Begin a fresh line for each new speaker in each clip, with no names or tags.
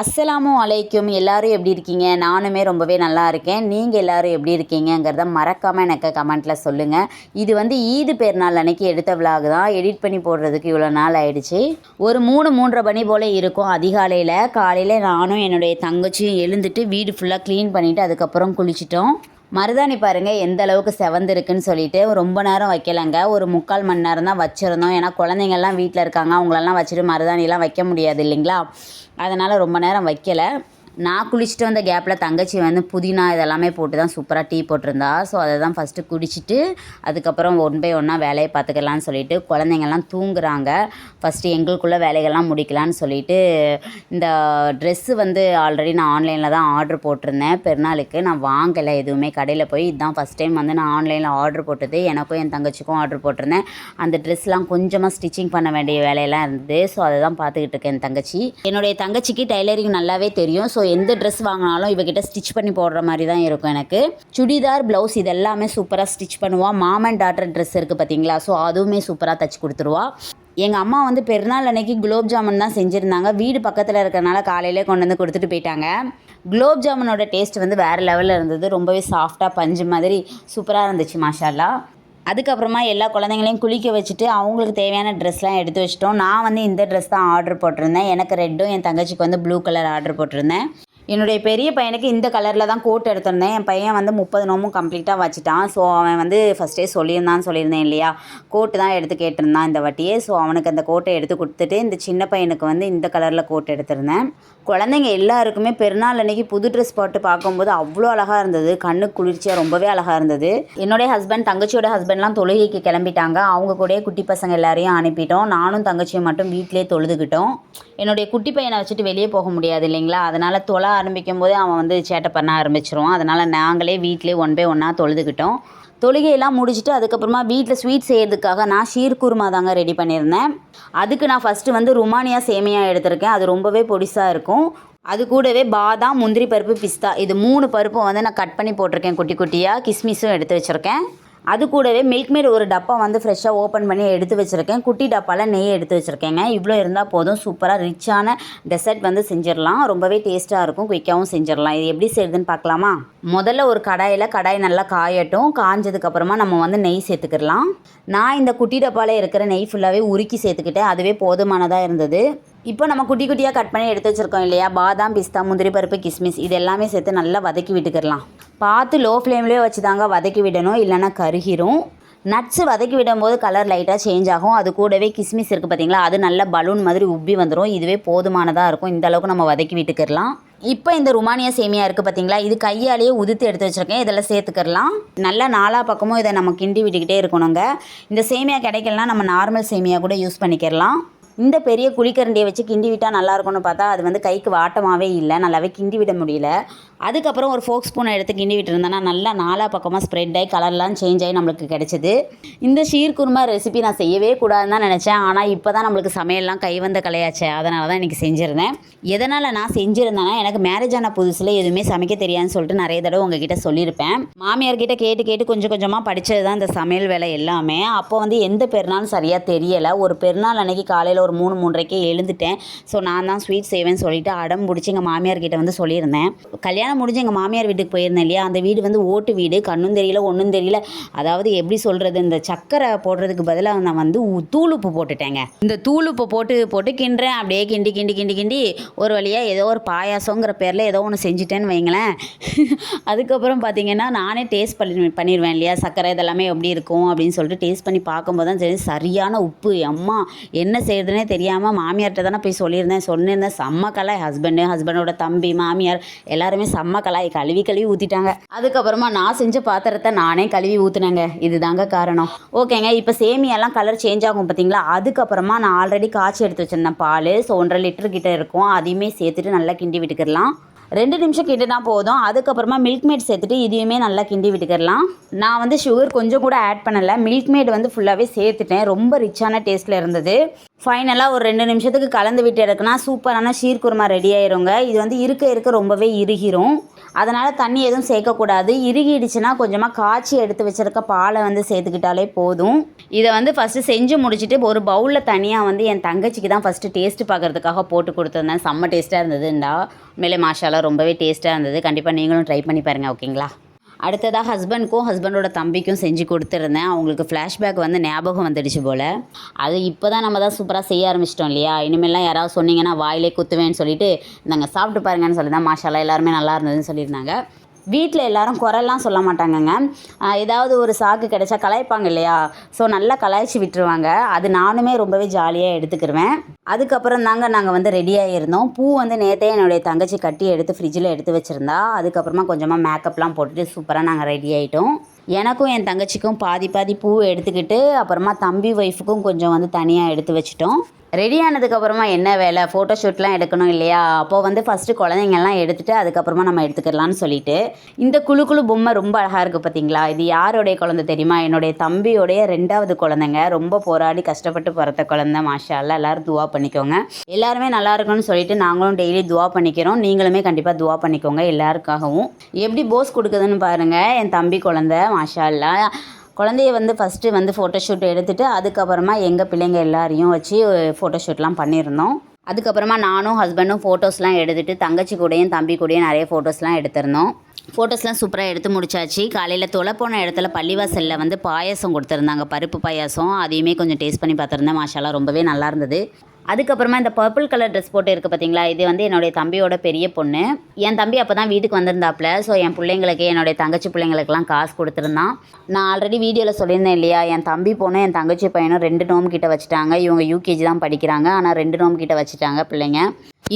அஸ்ஸலாமு அலைக்கும். எல்லாரும் எப்படி இருக்கீங்க? நானுமே ரொம்பவே நல்லா இருக்கேன். நீங்கள் எல்லாரும் எப்படி இருக்கீங்கங்கிறத மறக்காமல் எனக்கு கமெண்ட்டில் சொல்லுங்கள் இது வந்து ஈது பெருநாள் அன்னைக்கு எடுத்த விலாக் தான். எடிட் பண்ணி போடுறதுக்கு இவ்வளோ நாள் ஆயிடுச்சு. ஒரு மூணு மூன்றரை மணி போல் இருக்கும். அதிகாலையில் காலையில் நானும் என்னுடைய தங்கச்சியும் எழுந்துட்டு வீடு ஃபுல்லாக க்ளீன் பண்ணிவிட்டு அதுக்கப்புறம் குளிச்சிட்டோம். மருதாணி பாருங்கள் எந்த அளவுக்கு செவந்திருக்குன்னு சொல்லிட்டு ரொம்ப நேரம் வைக்கலைங்க. ஒரு முக்கால் மணி நேரம் தான் வச்சுருந்தோம். ஏன்னா குழந்தைங்கள்லாம் வீட்டில் இருக்காங்க. அவங்களெல்லாம் வச்சுட்டு மருதாணிலாம் வைக்க முடியாது இல்லைங்களா? அதனால் ரொம்ப நேரம் வைக்கலை. நான் குளிச்சுட்டு வந்த கேப்பில் தங்கச்சி வந்து புதினா இதெல்லாமே போட்டு தான் சூப்பராக டீ போட்டிருந்தா. ஸோ அதை தான் ஃபஸ்ட்டு குடிச்சிட்டு அதுக்கப்புறம் ஒன் பை ஒன்றா வேலையை பார்த்துக்கலான்னு சொல்லிட்டு குழந்தைங்கள்லாம் தூங்குறாங்க. ஃபஸ்ட்டு எங்களுக்குள்ளே வேலைகள்லாம் முடிக்கலான்னு சொல்லிட்டு இந்த ட்ரெஸ்ஸு வந்து ஆல்ரெடி நான் ஆன்லைனில் தான் ஆர்டர் போட்டிருந்தேன். பெருநாளுக்கு நான் வாங்கலை எதுவுமே. கடையில் போய் இதுதான் ஃபஸ்ட் டைம் வந்து நான் ஆன்லைனில் ஆர்டர் போட்டது. எனக்கும் என் தங்கச்சிக்கும் ஆர்டர் போட்டிருந்தேன். அந்த ட்ரெஸ்லாம் கொஞ்சமாக ஸ்டிச்சிங் பண்ண வேண்டிய வேலையெல்லாம் இருந்தது. ஸோ அதை தான் பார்த்துக்கிட்டு இருக்கேன் என் தங்கச்சி. என்னுடைய தங்கச்சிக்கு டைலரிங் நல்லாவே தெரியும். ஸோ ஸோ எந்த ட்ரெஸ் வாங்கினாலும் இவகிட்ட ஸ்டிச் பண்ணி போடுற மாதிரி தான் இருக்கும் எனக்கு. சுடிதார் ப்ளவுஸ் இது எல்லாமே சூப்பராக ஸ்டிச் பண்ணுவாள் மாம் அண்ட் டாட்டர் ட்ரெஸ் இருக்குது பார்த்தீங்களா ஸோ அதுவுமே சூப்பராக தச்சு கொடுத்துருவா. எங்கள் அம்மா வந்து பெருநாள் அன்னைக்கு குலோப் ஜாமுன் தான் செஞ்சுருந்தாங்க. வீடு பக்கத்தில் இருக்கிறனால காலையிலே கொண்டு வந்து கொடுத்துட்டு போயிட்டாங்க. குலோப் ஜாமுனோட டேஸ்ட் வந்து வேறு லெவலில் இருந்தது. ரொம்பவே சாஃப்டாக பஞ்சு மாதிரி சூப்பராக இருந்துச்சு மாஷாலா அதுக்கப்புறமா எல்லா குழந்தைங்களையும் குளிக்க வச்சுட்டு அவங்களுக்கு தேவையான ட்ரெஸ்லாம் எடுத்து வச்சிட்டோம். நான் வந்து இந்த ட்ரெஸ் தான் ஆர்டர் போட்டிருந்தேன். எனக்கு ரெட்டும் என் தங்கச்சிக்கு வந்து ப்ளூ கலர் ஆர்டர் போட்டிருந்தேன். என்னுடைய பெரிய பையனுக்கு இந்த கலரில் தான் கோட் எடுத்திருந்தேன். என் பையன் வந்து முப்பது நோமும் கம்ப்ளீட்டாக வச்சுட்டான். ஸோ அவன் வந்து ஃபஸ்ட்டே சொல்லியிருந்தான்னு சொல்லியிருந்தேன் இல்லையா? கோட்டு தான் எடுத்து கேட்டிருந்தான் இந்த வாட்டியே. ஸோ அவனுக்கு அந்த கோட்டை எடுத்து கொடுத்துட்டு இந்த சின்ன பையனுக்கு வந்து இந்த கலரில் கோட் எடுத்திருந்தேன். குழந்தைங்க எல்லாருக்குமே பெருநாள் அன்னைக்கு புது ட்ரெஸ் போட்டு பார்க்கும்போது அவ்வளோ அழகாக இருந்தது. கண்ணு குளிர்ச்சியாக ரொம்பவே அழகாக இருந்தது. என்னுடைய ஹஸ்பண்ட் தங்கச்சியோட ஹஸ்பண்ட்லாம் தொழுகைக்கு கிளம்பிட்டாங்க. அவங்க கூடயே குட்டி பசங்க எல்லாரையும் அனுப்பிட்டோம். நானும் தங்கச்சியும் மட்டும் வீட்டிலே தொழுதுகிட்டோம். என்னுடைய குட்டி பையனை வச்சுட்டு வெளியே போக முடியாது இல்லைங்களா? அதனால் தொழ ஆரம்பிக்கும் போதே அவன் வந்து சேட்டை பண்ண ஆரம்பிச்சிருவான். அதனால் நாங்களே வீட்டிலே ஒன் பை ஒன்னாக தொழுதுகிட்டோம். தொழுகையெல்லாம் முடிச்சுட்டு அதுக்கப்புறமா வீட்டில் ஸ்வீட் செய்கிறதுக்காக நான் ஷீர்குருமா தாங்க ரெடி பண்ணியிருந்தேன். அதுக்கு நான் ஃபஸ்ட்டு வந்து ருமானியா சேமியா எடுத்திருக்கேன். அது ரொம்பவே பொடிசாக இருக்கும். அது கூடவே பாதாம் முந்திரி பருப்பு பிஸ்தா இது மூணு பருப்பும் வந்து நான் கட் பண்ணி போட்டிருக்கேன். குட்டி குட்டியாக கிஸ்மிஸும் எடுத்து வச்சுருக்கேன். அது கூடவே மில்க் மேட் ஒரு டப்பா வந்து ஃப்ரெஷ்ஷாக ஓப்பன் பண்ணி எடுத்து வச்சுருக்கேன். குட்டி டப்பாவில் நெய் எடுத்து வச்சுருக்கேங்க. இவ்வளோ இருந்தால் போதும். சூப்பராக ரிச்சான டெசர்ட் வந்து செஞ்சிடலாம். ரொம்பவே டேஸ்ட்டாக இருக்கும். குயிக்காகவும் செஞ்சிடலாம். இது எப்படி செய்யுதுன்னு பார்க்கலாமா? முதல்ல ஒரு கடாயில் கடாய் நல்லா காயட்டும். காஞ்சதுக்கப்புறமா நம்ம வந்து நெய் சேர்த்துக்கிடலாம். நான் இந்த குட்டி டப்பாவில் இருக்கிற நெய் ஃபுல்லாகவே உருக்கி சேர்த்துக்கிட்டேன். அதுவே போதுமானதாக இருந்தது. இப்போ நம்ம குட்டி குட்டியாக கட் பண்ணி எடுத்து வச்சுருக்கோம் இல்லையா? பாதாம் பிஸ்தா முந்திரி பருப்பு கிஸ்மிஸ் இது எல்லாமே சேர்த்து நல்லா வதக்கி விட்டுக்கிடலாம். பார்த்து லோ ஃப்ளேம்லேயே வச்சு தாங்க வதக்கி விடணும். இல்லைன்னா கருகிரும். நட்ஸு வதக்கி விடும்போது கலர் லைட்டாக சேஞ்ச் ஆகும். அது கூடவே கிஸ்மிஸ் இருக்குது பார்த்தீங்களா அது நல்ல பலூன் மாதிரி உப்பி வந்துடும் இதுவே போதுமானதாக இருக்கும். இந்த அளவுக்கு நம்ம வதக்கி விட்டுக்கிடலாம். இப்போ இந்த ருமானியா சேமியா இருக்குது பார்த்தீங்களா இது கையாலேயே உதுத்து எடுத்து வச்சுருக்கேன். இதெல்லாம் சேர்த்துக்கிடலாம். நல்லா நாலா பக்கமும் இதை நம்ம கிண்டி விட்டுக்கிட்டே இருக்கணுங்க. இந்த சேமியா கிடைக்கலனா நம்ம நார்மல் சேமியா கூட யூஸ் பண்ணிக்கிடலாம். இந்த பெரிய குழிக்கரண்டியை வச்சு கிண்டி விட்டால் நல்லா இருக்கும்னு பார்த்தா அது வந்து கைக்கு வாட்டமாகவே இல்லை. நல்லாவே கிண்டி விட முடியல. அதுக்கப்புறம் ஒரு ஃபோக் ஸ்பூனை எடுத்து கிண்டி விட்டுருந்தேன்னா நல்லா நாலா பக்கமாக ஸ்ப்ரெட் ஆகி கலர்லாம் சேஞ்ச் ஆகி நம்மளுக்கு கிடைச்சிது. இந்த ஷீர் குருமா ரெசிபி நான் செய்யவே கூடாதுன்னு தான் நினச்சேன். ஆனால் இப்போ தான் நம்மளுக்கு சமையல்லாம் கை வந்த கலையாச்சே. அதனால தான் இன்றைக்கி செஞ்சுருந்தேன். எதனால் நான் செஞ்சுருந்தேன்னா எனக்கு மேரேஜ் ஆன புதுசில் எதுவுமே சமைக்க தெரியாதுன்னு சொல்லிட்டு நிறைய தடவை உங்ககிட்ட சொல்லியிருப்பேன். மாமியார்கிட்ட கேட்டு கேட்டு கொஞ்சம் கொஞ்சமாக படித்தது தான் இந்த சமையல் வேலை எல்லாமே. அப்போ வந்து எந்த பெருநாளும் சரியாக தெரியலை. ஒரு பெருநாள் அன்னைக்கு காலையில் ஒரு மூணு மூன்றரைக்கே எழுந்துட்டேன். ஸோ நான் தான் ஸ்வீட் செய்வேன்னு சொல்லிட்டு அடம் பிடிச்சி எங்கள் மாமியார் கிட்ட வந்து சொல்லியிருந்தேன். கல்யாணம் முடிஞ்சு எங்கள் மாமியார் வீட்டுக்கு போயிருந்தேன் இல்லையா? அந்த வீடு வந்து ஓட்டு வீடு. கண்ணும் தெரியல ஒன்றும் தெரியல. அதாவது எப்படி சொல்கிறது இந்த சக்கரை போடுறதுக்கு பதிலாக நான் வந்து உ- தூள் உப்பு போட்டுட்டேங்க. இந்த தூள் உப்பு போட்டு போட்டு கிண்டுறேன். அப்படியே கிண்டி கிண்டி கிண்டி கிண்டி ஒரு வழியாக ஏதோ ஒரு பாயாசங்கிற பேரில் ஏதோ ஒன்று செஞ்சுட்டேன்னு வைங்களேன். அதுக்கப்புறம் பார்த்தீங்கன்னா நானே டேஸ்ட் பண்ணி பண்ணிடுவேன் இல்லையா? சக்கரை இதெல்லாமே எப்படி இருக்கும் அப்படின்னு சொல்லிட்டு டேஸ்ட் பண்ணி பார்க்கும்போது தான் சரி சரியான உப்பு. அம்மா என்ன செய்கிறது பண்ணுறதுனே தெரியாமல் மாமியார்கிட்ட தானே போய் சொல்லியிருந்தேன். சொன்னிருந்தேன் செம்ம கலாய். ஹஸ்பண்டு ஹஸ்பண்டோட தம்பி மாமியார் எல்லாருமே செம்ம கலாய். கழுவி கழுவி ஊற்றிட்டாங்க அதுக்கப்புறமா நான் செஞ்ச பாத்திரத்தை நானே கழுவி ஊற்றுனேங்க இதுதாங்க காரணம். ஓகேங்க இப்போ சேமியாலாம் கலர் சேஞ்ச் ஆகும் பார்த்தீங்களா அதுக்கப்புறமா நான் ஆல்ரெடி காய்ச்சி எடுத்து வச்சிருந்தேன் பால். ஸோ ஒன்றரை லிட்டர் கிட்ட இருக்கும். அதையுமே சேர்த்துட்டு நல்லா கிண்டி விட்டுக்கிடலாம். ரெண்டு நிமிஷம் கிண்டினா போதும். அதுக்கப்புறமா மில்க் மேட் சேர்த்துட்டு இதையுமே நல்லா கிண்டி விட்டுக்கிடலாம். நான் வந்து சுகர் கொஞ்சம் கூட ஆட் பண்ணலை. மில்க் மேட் வந்து ஃபுல்லாகவே சேர்த்துட்டேன். ரொம்ப ரிச்சான டேஸ்ட்டில் இருந்தது. ஃபைனலாக ஒரு ரெண்டு நிமிஷத்துக்கு கலந்து விட்டு எடுக்கனா சூப்பரான ஷீர்குருமா ரெடி ஆயிருங்க. இது வந்து இருக்க இருக்க ரொம்பவே இறுகிரும். அதனால் தண்ணி எதுவும் சேர்க்கக்கூடாது. இறுகிடுச்சுன்னா கொஞ்சமாக காய்ச்சி எடுத்து வச்சிருக்க பாலை வந்து சேர்த்துக்கிட்டாலே போதும். இதை வந்து ஃபஸ்ட்டு செஞ்சு முடிச்சுட்டு ஒரு பவுலில் தனியாக வந்து என் தங்கச்சிக்கு தான் ஃபஸ்ட்டு டேஸ்ட்டு பார்க்குறதுக்காக போட்டு கொடுத்துருந்தேன். செம்ம டேஸ்ட்டாக இருந்ததுண்டா. மேலே மாஷாலாம் ரொம்பவே டேஸ்ட்டாக இருந்தது. கண்டிப்பாக நீங்களும் ட்ரை பண்ணி பாருங்கள் ஓகேங்களா அடுத்ததாக ஹஸ்பண்ட்க்கும் ஹஸ்பண்டோட தம்பிக்கும் செஞ்சு கொடுத்துருந்தேன். அவங்களுக்கு ஃப்ளாஷ்பேக் வந்து ஞாபகம் வந்துடுச்சு போல். அது இப்போ தான் நம்ம தான் சூப்பராக செய்ய ஆரம்பிச்சிட்டோம் இல்லையா? இனிமேல்லாம் யாராவது சொன்னீங்கன்னா வாயிலே குத்துவேன்னு சொல்லிட்டு நாங்கள் சாப்பிட்டு பாருங்கன்னு சொல்லி தான் மாஷாலாம் எல்லாருமே நல்லா இருந்ததுன்னு சொல்லியிருந்தாங்க. வீட்டில் எல்லாரும் குரல்லாம் சொல்ல மாட்டாங்கங்க. ஏதாவது ஒரு சாக்கு கிடைச்சா கலாய்ப்பாங்க இல்லையா? ஸோ நல்லா கலாய்ச்சி விட்டுருவாங்க. அது நானுமே ரொம்பவே ஜாலியாக எடுத்துக்கிருவேன். அதுக்கப்புறம் தாங்க நாங்கள் வந்து ரெடியாக இருந்தோம் பூ வந்து நேற்றே என்னுடைய தங்கச்சி கட்டி எடுத்து ஃப்ரிட்ஜில் எடுத்து வச்சுருந்தா. அதுக்கப்புறமா கொஞ்சமாக மேக்கப்லாம் போட்டுட்டு சூப்பராக நாங்கள் ரெடி ஆகிட்டோம் எனக்கும் என் தங்கச்சிக்கும் பாதி பாதி பூ எடுத்துக்கிட்டு அப்புறமா தம்பி ஒய்ஃபுக்கும் கொஞ்சம் வந்து தனியாக எடுத்து வச்சிட்டோம். ரெடி ஆனதுக்கப்புறமா என்ன வேலை? ஃபோட்டோஷூட்லாம் எடுக்கணும் இல்லையா? அப்போது வந்து ஃபஸ்ட்டு குழந்தைங்கள்லாம் எடுத்துகிட்டு அதுக்கப்புறமா நம்ம எடுத்துக்கலாம்னு சொல்லிட்டு இந்த குழு குழு பொம்மை ரொம்ப அழகாக இருக்குது பார்த்தீங்களா இது யாருடைய குழந்தை தெரியுமா? என்னுடைய தம்பியோடைய ரெண்டாவது குழந்தைங்க. ரொம்ப போராடி கஷ்டப்பட்டு பிறந்த குழந்தை மாஷா எல்லோரும் துவா பண்ணிக்கோங்க. எல்லாருமே நல்லா இருக்கணும்னு சொல்லிட்டு நாங்களும் டெய்லி துவா பண்ணிக்கிறோம். நீங்களுமே கண்டிப்பாக துவா பண்ணிக்கோங்க எல்லாருக்காகவும். எப்படி போஸ் கொடுக்குதுன்னு பாருங்கள் என் தம்பி குழந்தை மாஷா குழந்தைய வந்து ஃபஸ்ட்டு வந்து ஃபோட்டோஷூட் எடுத்துகிட்டு அதுக்கப்புறமா எங்கள் பிள்ளைங்க எல்லாரையும் வச்சு ஃபோட்டோஷூட்லாம் பண்ணியிருந்தோம். அதுக்கப்புறமா நானும் ஹஸ்பண்டும் ஃபோட்டோஸ்லாம் எடுத்துகிட்டு தங்கச்சி கூடயும் தம்பி கூடயும் நிறைய ஃபோட்டோஸ்லாம் எடுத்திருந்தோம். ஃபோட்டோஸ்லாம் சூப்பராக எடுத்து முடிச்சாச்சு. காலையில் தொலை போன இடத்துல பள்ளிவாசலில் வந்து பாயாசம் கொடுத்துருந்தாங்க. பருப்பு பாயாசம். அதையுமே கொஞ்சம் டேஸ்ட் பண்ணி பார்த்துருந்தேன். மாஷாலா ரொம்பவே நல்லா இருந்தது. அதுக்கப்புறமா இந்த பர்பிள் கலர் ட்ரெஸ் போட்டு இருக்குது பார்த்தீங்களா? இது வந்து என்னுடைய தம்பியோட பெரிய பொண்ணு. என் தம்பி அப்போ தான் வீட்டுக்கு வந்திருந்தாப்புல. ஸோ என் பிள்ளைங்களுக்கு என்னுடைய தங்கச்சி பிள்ளைங்களுக்கெல்லாம் காசு கொடுத்துருந்தான். நான் ஆல்ரெடி வீடியோவில் சொல்லியிருந்தேன் இல்லையா? என் தம்பி பொண்ணு என் தங்கச்சி பையனும் ரெண்டு நோம்கிட்ட வச்சுட்டாங்க. இவங்க யூகேஜி தான் படிக்கிறாங்க. ஆனால் ரெண்டு நோம் கிட்ட வச்சுட்டாங்க பிள்ளைங்க.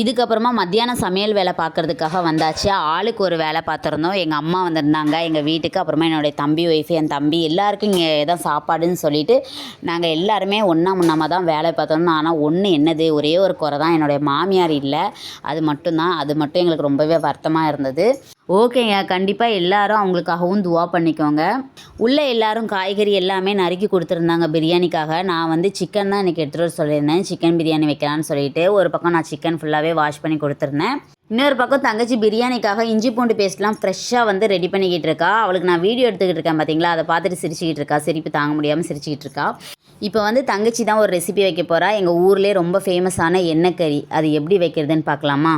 இதுக்கப்புறமா மத்தியானம் சமையல் வேலை பார்க்கறதுக்காக வந்தாச்சு. ஆளுக்கு ஒரு வேலை பார்த்துருந்தோம். எங்கள் அம்மா வந்திருந்தாங்க. எங்கள் வீட்டுக்கு அப்புறமா என்னுடைய தம்பி ஒய்ஃப் என் தம்பி எல்லாருக்கும் இங்கே தான் சாப்பாடுன்னு சொல்லிட்டு நாங்கள் எல்லாருமே ஒன்றா முன்னாம தான் வேலை பார்த்தோம் ஆனால் ஒன்று என்னது? ஒரே ஒரு குறை தான். என்னுடைய மாமியார் இல்லை. அது மட்டும்தான். அது மட்டும் எங்களுக்கு ரொம்பவே வருத்தமாக இருந்தது. ஓகேங்க கண்டிப்பாக எல்லாரும் அவங்களுக்காகவும் துவா பண்ணிக்கோங்க. உள்ளே எல்லாரும் காய்கறி எல்லாமே நறுக்கி கொடுத்துருந்தாங்க பிரியாணிக்காக. நான் வந்து சிக்கன் தான் இன்றைக்கி எடுத்துகிட்டு வர சொல்லியிருந்தேன். சிக்கன் பிரியாணி வைக்கலான்னு சொல்லிட்டு ஒரு பக்கம் நான் சிக்கன் ஃபுல்லாகவே வாஷ் பண்ணி கொடுத்துருந்தேன். இன்னொரு பக்கம் தங்கச்சி பிரியாணிக்காக இஞ்சி பூண்டு பேஸ்ட்லாம் ஃப்ரெஷ்ஷாக வந்து ரெடி பண்ணிக்கிட்டு இருக்கா. அவளுக்கு நான் வீடியோ எடுத்துக்கிட்டு இருக்கேன் பார்த்தீங்களா அதை பார்த்துட்டு சிரிச்சுக்கிட்டு இருக்கா. சிரிப்பு தாங்க முடியாமல் சிரிச்சுக்கிட்டு இருக்கா. இப்போ வந்து தங்கச்சி தான் ஒரு ரெசிபி வைக்க போகிறா எங்கள் ஊர்லேயே ரொம்ப ஃபேமஸான எண்ணெய் கறி. அது எப்படி வைக்கிறதுன்னு பார்க்கலாமா?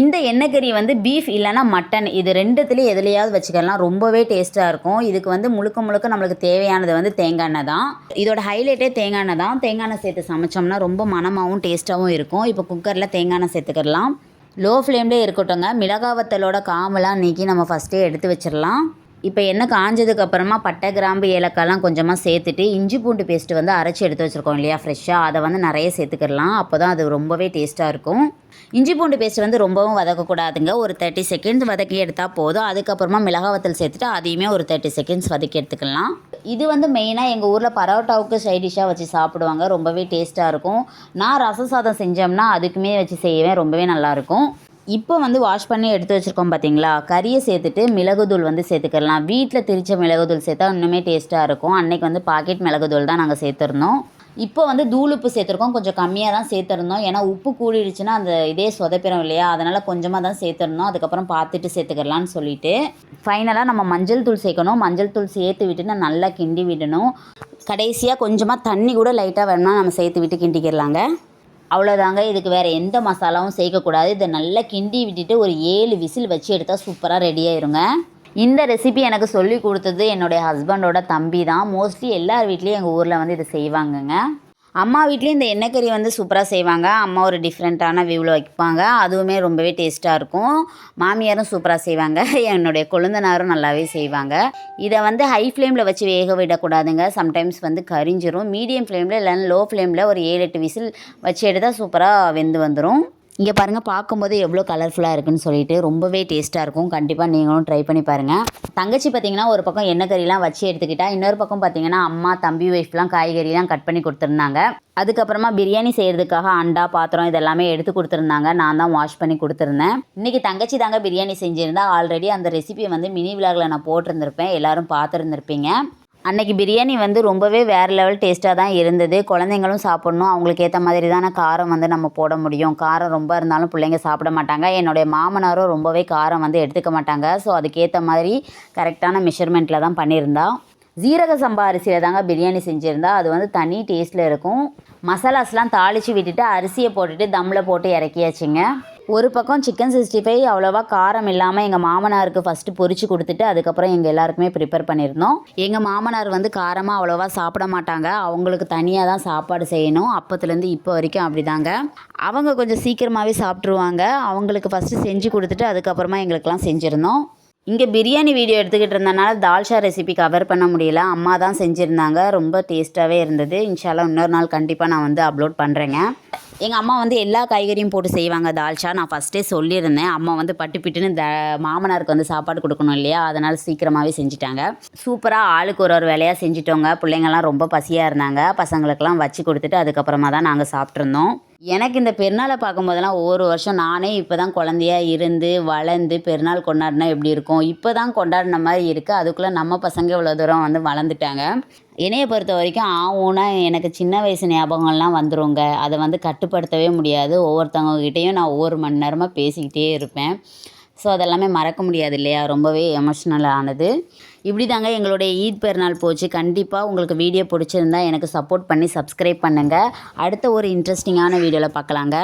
இந்த எண்ணெய் கறி வந்து பீஃப் இல்லைன்னா மட்டன் இது ரெண்டுத்துலேயும் எதுலையாவது வச்சுக்கலாம். ரொம்பவே டேஸ்ட்டாக இருக்கும். இதுக்கு வந்து முழுக்க முழுக்க நம்மளுக்கு தேவையானது வந்து தேங்காய் எண்ணெய் தான். இதோட ஹைலைட்டே தேங்காய் எண்ணெய் தான். தேங்காய் எண்ணெய் சேர்த்து சமைச்சோம்னா ரொம்ப மணமாகவும் டேஸ்ட்டாகவும் இருக்கும். இப்போ குக்கரில் தேங்காய் எண்ணெய் சேர்த்துக்கிடலாம் லோ ஃப்ளேம்லேயே இருக்கட்டும்ங்க. மிளகா வத்தலோட காமெல்லாம் நீக்கி நம்ம ஃபஸ்ட்டே எடுத்து வச்சிடலாம். இப்போ எண்ணெய் காஞ்சதுக்கு அப்புறமா பட்டை கிராம்பு ஏலக்காய்லாம் கொஞ்சமாக சேர்த்துட்டு இஞ்சி பூண்டு பேஸ்ட்டு வந்து அரைச்சி எடுத்து வச்சுருக்கோம் இல்லையா ஃப்ரெஷ்ஷாக அதை வந்து நிறைய சேர்த்துக்கிடலாம். அப்போ தான் அது ரொம்பவே டேஸ்ட்டாக இருக்கும். இஞ்சி பூண்டு பேஸ்ட் வந்து ரொம்பவும் வதக்கக்கூடாதுங்க. ஒரு தேர்ட்டி செகண்ட்ஸ் வதக்கி எடுத்தால் போதும். அதுக்கப்புறமா மிளகா வத்தல் சேர்த்துட்டு அதையுமே ஒரு தேர்ட்டி செகண்ட்ஸ் வதக்கி எடுத்துக்கலாம். இது வந்து மெயினாக எங்கள் ஊரில் பரோட்டாவுக்கு சைடிஷாக வச்சு சாப்பிடுவாங்க. ரொம்பவே டேஸ்ட்டாக இருக்கும். நான் ரசம் சாதம் செஞ்சோம்னா அதுக்குமே வச்சு செய்வேன். ரொம்பவே நல்லாயிருக்கும் இப்போ வந்து வாஷ் பண்ணி எடுத்து வச்சுருக்கோம் பார்த்தீங்களா கறியை சேர்த்துட்டு மிளகுதூள் வந்து சேர்த்துக்கலாம். வீட்டில் திரிச்ச மிளகுதூள் சேர்த்தா இன்னுமே டேஸ்ட்டாக இருக்கும். அன்னைக்கு வந்து பாக்கெட் மிளகுதூள் தான் நாங்கள் சேர்த்துருந்தோம். இப்போ வந்து தூள் உப்பு சேர்த்துருக்கோம். கொஞ்சம் கம்மியாக தான் சேர்த்துருந்தோம். ஏன்னா உப்பு கூடிடுச்சுன்னா அந்த இதே சொதப்பிடும் இல்லையா? அதனால் கொஞ்சமாக தான் சேர்த்துருந்தோம். அதுக்கப்புறம் பார்த்துட்டு சேர்த்துக்கலான்னு சொல்லிட்டு. ஃபைனலாக நம்ம மஞ்சள் தூள் சேர்க்கணும். மஞ்சள் தூள் சேர்த்து விட்டு நான் நல்லா கிண்டி விடணும். கடைசியாக கொஞ்சமாக தண்ணி கூட லைட்டாக வேணும்னா நம்ம சேர்த்து விட்டு கிண்டிக்கிடலாங்க அவ்வளோதாங்க இதுக்கு வேறு எந்த மசாலாவும் சேர்க்கக்கூடாது. இதை நல்லா கிண்டி விட்டுட்டு ஒரு ஏழு விசில் வச்சு எடுத்தால் சூப்பராக ரெடி ஆயிருங்க. இந்த ரெசிபி எனக்கு சொல்லி கொடுத்தது என்னுடைய ஹஸ்பண்டோட தம்பி தான் மோஸ்ட்லி எல்லார் வீட்லேயும் எங்கள் ஊரில் வந்து இதை செய்வாங்கங்க. அம்மா வீட்லேயும் இந்த எண்ணெய் கறி வந்து சூப்பராக செய்வாங்க. அம்மா ஒரு டிஃப்ரெண்ட்டான வியூவில் வைப்பாங்க. அதுவுமே ரொம்பவே டேஸ்ட்டாக இருக்கும். மாமியாரும் சூப்பராக செய்வாங்க. என்னுடைய கொழுந்தனாரும் நல்லாவே செய்வாங்க. இதை வந்து ஹை ஃப்ளேமில் வச்சு வேக விடக்கூடாதுங்க. சம்டைம்ஸ் வந்து கரிஞ்சிரும். மீடியம் ஃப்ளேமில் இல்லைன்னா லோ ஃப்ளேமில் ஒரு ஏழு எட்டு விசில் வச்சு எடுத்தால் சூப்பராக வெந்து வந்துடும் இங்கே பாருங்கள் பார்க்கும்போது எவ்வளோ கலர்ஃபுல்லாக இருக்குன்னு சொல்லிட்டு ரொம்பவே டேஸ்ட்டாக இருக்கும். கண்டிப்பாக நீங்களும் ட்ரை பண்ணி பாருங்கள் தங்கச்சி பார்த்தீங்கன்னா ஒரு பக்கம் எண்ணெய் கறிலாம் வச்சு எடுத்துக்கிட்டா இன்னொரு பக்கம் பார்த்தீங்கன்னா அம்மா தம்பி ஒய்ஃப்லாம் காய்கறிலாம் கட் பண்ணி கொடுத்துருந்தாங்க. அதுக்கப்புறமா பிரியாணி செய்கிறதுக்காக அண்டா பாத்திரம் இதெல்லாமே எடுத்து கொடுத்துருந்தாங்க. நான் தான் வாஷ் பண்ணி கொடுத்துருந்தேன். இன்றைக்கி தங்கச்சி தாங்க பிரியாணி செஞ்சுருந்தா ஆல்ரெடி அந்த ரெசிபியை வந்து மினி விலாகில் நான் போட்டிருந்திருப்பேன். எல்லோரும் பார்த்துருந்துருப்பீங்க. அன்னைக்கு பிரியாணி வந்து ரொம்பவே வேறு லெவல் டேஸ்ட்டாக தான் இருந்தது. குழந்தைங்களும் சாப்பிட்ணும். அவங்களுக்கு ஏற்ற மாதிரி தானே காரம் வந்து நம்ம போட முடியும். காரம் ரொம்ப இருந்தாலும் பிள்ளைங்க சாப்பிட மாட்டாங்க. என்னுடைய மாமனாரும் ரொம்பவே காரம் வந்து எடுத்துக்க மாட்டாங்க. ஸோ அதுக்கேற்ற மாதிரி கரெக்டான மெஷர்மெண்ட்டில் தான் பண்ணியிருந்தா. ஜீரக சம்பா அரிசியில் தாங்க பிரியாணி செஞ்சுருந்தா. அது வந்து தனி டேஸ்ட்டில் இருக்கும். மசாலாஸ்லாம் தாளித்து விட்டுட்டு அரிசியை போட்டுட்டு தம்மில் போட்டு இறக்கியாச்சுங்க. ஒரு பக்கம் சிக்கன் சிக்ஸ்டி ஃபைவ் அவ்வளோவா காரம் இல்லாமல் எங்கள் மாமனாருக்கு ஃபஸ்ட்டு பொரிச்சு கொடுத்துட்டு அதுக்கப்புறம் எங்கள் எல்லாருக்குமே ப்ரிப்பேர் பண்ணியிருந்தோம். எங்கள் மாமனார் வந்து காரமாக அவ்வளோவா சாப்பிட மாட்டாங்க. அவங்களுக்கு தனியாக தான் சாப்பாடு செய்யணும். அப்பத்துலேருந்து இப்போ வரைக்கும் அப்படிதாங்க. அவங்க கொஞ்சம் சீக்கிரமாகவே சாப்பிட்ருவாங்க அவங்களுக்கு ஃபஸ்ட்டு செஞ்சு கொடுத்துட்டு அதுக்கப்புறமா எங்களுக்கெல்லாம் செஞ்சுருந்தோம். இங்கே பிரியாணி வீடியோ எடுத்துக்கிட்டு இருந்தனால தால்ஷா ரெசிபி கவர் பண்ண முடியல. அம்மா தான் செஞ்சுருந்தாங்க. ரொம்ப டேஸ்ட்டாகவே இருந்தது. இன்ஷாலாம் இன்னொரு நாள் கண்டிப்பாக நான் வந்து அப்லோட் பண்ணுறேங்க எங்கள் அம்மா வந்து எல்லா காய்கறியும் போட்டு செய்வாங்க. தால்ஷா நான் ஃபஸ்ட்டே சொல்லியிருந்தேன். அம்மா வந்து பட்டு பிட்டுன்னு த மாமனாருக்கு வந்து சாப்பாடு கொடுக்கணும் இல்லையா? அதனால் சீக்கிரமாகவே செஞ்சுட்டாங்க. சூப்பராக ஆளுக்கு ஒரு ஒரு வேலையாக செஞ்சுட்டோங்க. பிள்ளைங்கள்லாம் ரொம்ப பசியாக இருந்தாங்க. பசங்களுக்கெல்லாம் வச்சு கொடுத்துட்டு அதுக்கப்புறமா தான் நாங்கள் சாப்பிட்ருந்தோம் எனக்கு இந்த பெருநாளை பார்க்கும்போதெல்லாம் ஒவ்வொரு வருஷம் நானே இப்போ தான் குழந்தையாக இருந்து வளர்ந்து பெருநாள் கொண்டாடினா எப்படி இருக்கும்? இப்போ தான் கொண்டாடின மாதிரி இருக்குது அதுக்குள்ளே நம்ம பசங்க இவ்வளோ தூரம் வந்து வளர்ந்துட்டாங்க. என்னையை பொறுத்த வரைக்கும் ஆவும்னா எனக்கு சின்ன வயசு ஞாபகங்கள்லாம் வந்துருங்க. அதை வந்து கட்டுப்படுத்தவே முடியாது. ஒவ்வொருத்தவங்ககிட்டையும் நான் ஒவ்வொரு மணி நேரமாக பேசிக்கிட்டே இருப்பேன். ஸோ அதெல்லாமே மறக்க முடியாது இல்லையா? ரொம்பவே எமோஷ்னல் ஆனது. இப்படி தாங்க எங்களுடைய ஈத் பெருநாள் போச்சு. கண்டிப்பாக உங்களுக்கு வீடியோ பிடிச்சிருந்தா எனக்கு சப்போர்ட் பண்ணி சப்ஸ்கிரைப் பண்ணுங்கள் அடுத்த ஒரு இன்ட்ரெஸ்டிங்கான வீடியோவில் பார்க்கலாங்க.